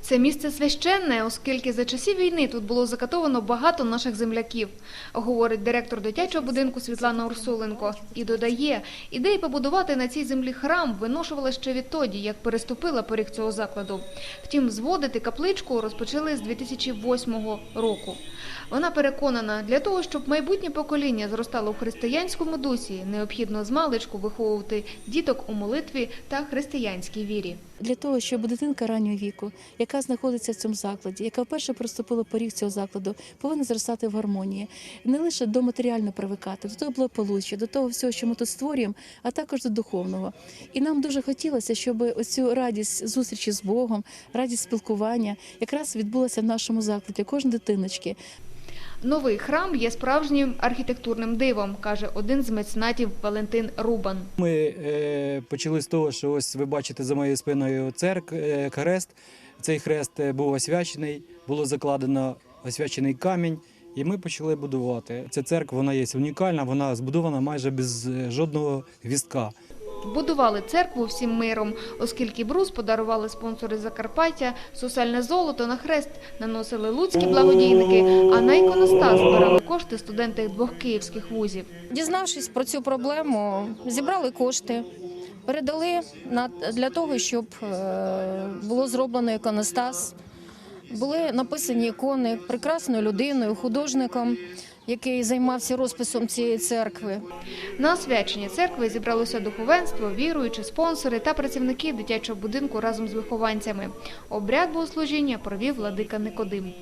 Це місце священне, оскільки за часів війни тут було закатовано багато наших земляків, говорить директор дитячого будинку Світлана Урсуленко. І додає, ідея побудувати на цій землі храм виношувала ще відтоді, як переступила поріг цього закладу. Втім, зводити капличку розпочали з 2008 року. Вона переконана, для того, щоб майбутнє покоління зростало в християнському дусі, необхідно змалечку виховувати діток у молитві та християнській вірі. Для того, щоб дитинка раннього віку, яка знаходиться в цьому закладі, яка вперше приступила поріг цього закладу, повинна зростати в гармонії, не лише до матеріально привикати, до того благополуччя, до того всього, що ми тут створюємо, а також до духовного. І нам дуже хотілося, щоб оцю радість зустрічі з Богом, радість спілкування якраз відбулася в нашому закладі, кожної дитиночки. Новий храм є справжнім архітектурним дивом, каже один з меценатів Валентин Рубан. Ми е, почали з того, що ось ви бачите за моєю спиною церк, е, хрест. Цей хрест е, був освячений, було закладено освячений камінь, і ми почали будувати. Ця церква вона є унікальна, вона збудована майже без жодного гвіздка. Будували церкву всім миром, оскільки брус подарували спонсори Закарпаття, сусальне золото на хрест наносили луцькі благодійники, а на іконостас збирали кошти студенти двох київських вузів. Дізнавшись про цю проблему, зібрали кошти, передали для того, щоб е, було зроблено іконостас. Були написані ікони прекрасною людиною, художником, який займався розписом цієї церкви. На освячення церкви зібралося духовенство, віруючі, спонсори та працівники дитячого будинку разом з вихованцями. Обряд богослужіння провів владика Никодим.